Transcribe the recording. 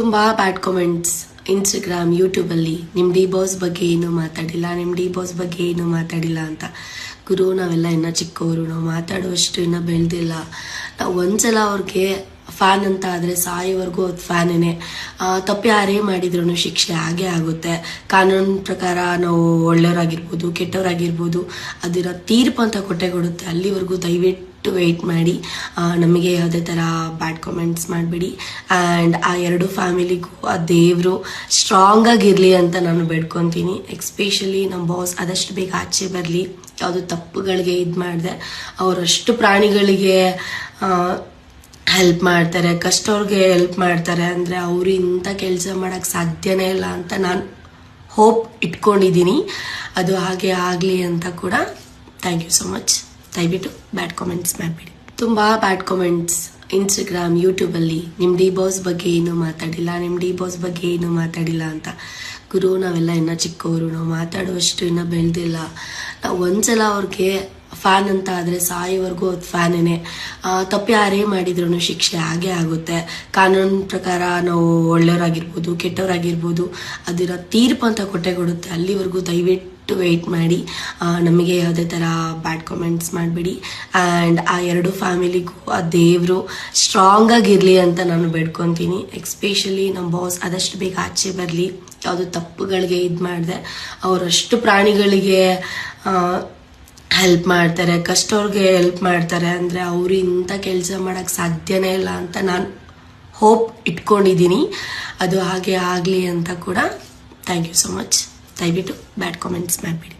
ತುಂಬ ಬ್ಯಾಡ್ comments Instagram ಯೂಟ್ಯೂಬಲ್ಲಿ ನಿಮ್ಮ ಡಿ ಬಾಸ್ ಬಗ್ಗೆ ಏನು ಮಾತಾಡಿಲ್ಲ ನಿಮ್ಮ ಡಿ ಬಾಸ್ ಬಗ್ಗೆ ಏನು ಮಾತಾಡಿಲ್ಲ ಅಂತ. ಗುರು, ನಾವೆಲ್ಲ ಇನ್ನೂ ಚಿಕ್ಕವರು ನಾವು ಮಾತಾಡುವಷ್ಟು ಇನ್ನೂ ಬೆಳೆದಿಲ್ಲ. ನಾವು ಒಂದ್ಸಲ ಅವ್ರಿಗೆ ಫ್ಯಾನ್ ಅಂತ ಆದರೆ ಸಾಯೋವರೆಗೂ ಅದು ಫ್ಯಾನೇ ತಪ್ಪು ಯಾರೇ ಮಾಡಿದ್ರು ಶಿಕ್ಷೆ ಆಗೇ ಆಗುತ್ತೆ. ಕಾನೂನು ಪ್ರಕಾರ ನಾವು ಒಳ್ಳೆಯವರಾಗಿರ್ಬೋದು, ಕೆಟ್ಟವರಾಗಿರ್ಬೋದು, ಅದಿರೋ ತೀರ್ಪು ಅಂತ ಕೊಟ್ಟೆ ಕೊಡುತ್ತೆ. ಅಲ್ಲಿವರೆಗೂ ದಯವಿಟ್ಟು ವೆಯ್ಟ್ ಮಾಡಿ ನಮಗೆ ಯಾವುದೇ ಥರ ಬ್ಯಾಡ್ ಕಾಮೆಂಟ್ಸ್ ಮಾಡಬೇಡಿ. ಆ್ಯಂಡ್ ಆ ಎರಡು ಫ್ಯಾಮಿಲಿಗೂ ಆ ದೇವರು ಸ್ಟ್ರಾಂಗ್ ಆಗಿರಲಿ ಅಂತ ನಾನು ಬೇಡ್ಕೊತೀನಿ. ಎಕ್ಸ್ಪೆಷಲಿ ನಮ್ಮ ಬಾಸ್ ಆದಷ್ಟು ಬೇಗ ಆಚೆ ಬರಲಿ. ಯಾವುದು ತಪ್ಪುಗಳಿಗೆ ಇದು ಮಾಡಿದೆ. ಅವರಷ್ಟು ಪ್ರಾಣಿಗಳಿಗೆ ಹೆಲ್ಪ್ ಮಾಡ್ತಾರೆ. ಕಷ್ಟವ್ರಿಗೆ ಹೆಲ್ಪ್ ಮಾಡ್ತಾರೆ. ಅಂದರೆ ಅವರು ಇಂಥ ಕೆಲಸ ಮಾಡೋಕ್ಕೆ ಸಾಧ್ಯನೇ ಇಲ್ಲ ಅಂತ ನಾನು ಹೋಪ್ ಇಟ್ಕೊಂಡಿದ್ದೀನಿ. ಅದು ಹಾಗೆ ಆಗಲಿ ಅಂತ ಕೂಡ. ಥ್ಯಾಂಕ್ ಯು ಸೊ ಮಚ್ ದಯವಿಟ್ಟು ಬ್ಯಾಡ್ ಕಾಮೆಂಟ್ಸ್ ಮಾಡಬೇಡಿ. ತುಂಬ ಬ್ಯಾಡ್ ಕಾಮೆಂಟ್ಸ್ ಇನ್ಸ್ಟಾಗ್ರಾಮ್ ಯೂಟ್ಯೂಬಲ್ಲಿ ನಿಮ್ಮ ಡಿ ಬಾಸ್ ಬಗ್ಗೆ ಏನು ಮಾತಾಡಿಲ್ಲ ನಿಮ್ಮ ಡಿ ಬಾಸ್ ಬಗ್ಗೆ ಏನು ಮಾತಾಡಿಲ್ಲ ಅಂತ. ಗುರು, ನಾವೆಲ್ಲ ಇನ್ನೂ ಚಿಕ್ಕವರು ನಾವು ಮಾತಾಡುವಷ್ಟು ಇನ್ನೂ ಬೆಳೆದಿಲ್ಲ. ನಾವು ಒಂದ್ಸಲ ಅವ್ರಿಗೆ ಫ್ಯಾನ್ ಅಂತ ಆದರೆ ಸಾಯೋವರೆಗೂ ಅದು ಫ್ಯಾನೇ ತಪ್ಪು ಯಾರೇ ಮಾಡಿದ್ರು ಶಿಕ್ಷೆ ಹಾಗೆ ಆಗುತ್ತೆ. ಕಾನೂನು ಪ್ರಕಾರ ನಾವು ಒಳ್ಳೆಯವರಾಗಿರ್ಬೋದು, ಕೆಟ್ಟವರಾಗಿರ್ಬೋದು, ಅದರ ತೀರ್ಪು ಅಂತ ಕೊಟ್ಟೆ ಕೊಡುತ್ತೆ. ಅಲ್ಲಿವರೆಗೂ ದಯವಿಟ್ಟು ವೆಯ್ಟ್ ಮಾಡಿ ನಮಗೆ ಯಾವುದೇ ಥರ ಬ್ಯಾಡ್ ಕಾಮೆಂಟ್ಸ್ ಮಾಡಬೇಡಿ. ಆ್ಯಂಡ್ ಆ ಎರಡು ಫ್ಯಾಮಿಲಿಗೂ ಆ ದೇವರು ಸ್ಟ್ರಾಂಗ್ ಆಗಿರಲಿ ಅಂತ ನಾನು ಬೇಡ್ಕೊತೀನಿ. ಎಕ್ಸ್ಪೆಷಲಿ ನಮ್ಮ ಬಾಸ್ ಆದಷ್ಟು ಬೇಗ ಆಚೆ ಬರಲಿ. ಯಾವುದು ತಪ್ಪುಗಳಿಗೆ ಇದು ಮಾಡಿದೆ. ಅವರಷ್ಟು ಪ್ರಾಣಿಗಳಿಗೆ ಹೆಲ್ಪ್ ಮಾಡ್ತಾರೆ, ಕಷ್ಟವ್ರಿಗೆ ಹೆಲ್ಪ್ ಮಾಡ್ತಾರೆ ಅಂದರೆ ಅವರು ಇಂಥ ಕೆಲಸ ಮಾಡೋಕ್ಕೆ ಸಾಧ್ಯನೇ ಇಲ್ಲ ಅಂತ ನಾನು ಹೋಪ್ ಇಟ್ಕೊಂಡಿದ್ದೀನಿ. ಅದು ಹಾಗೆ ಆಗಲಿ ಅಂತ ಕೂಡ. ಥ್ಯಾಂಕ್ ಯು ಸೊ ಮಚ್ ದಯವಿಟ್ಟು ಬ್ಯಾಡ್ ಕಾಮೆಂಟ್ಸ್ ಮಾಡಬೇಡಿ.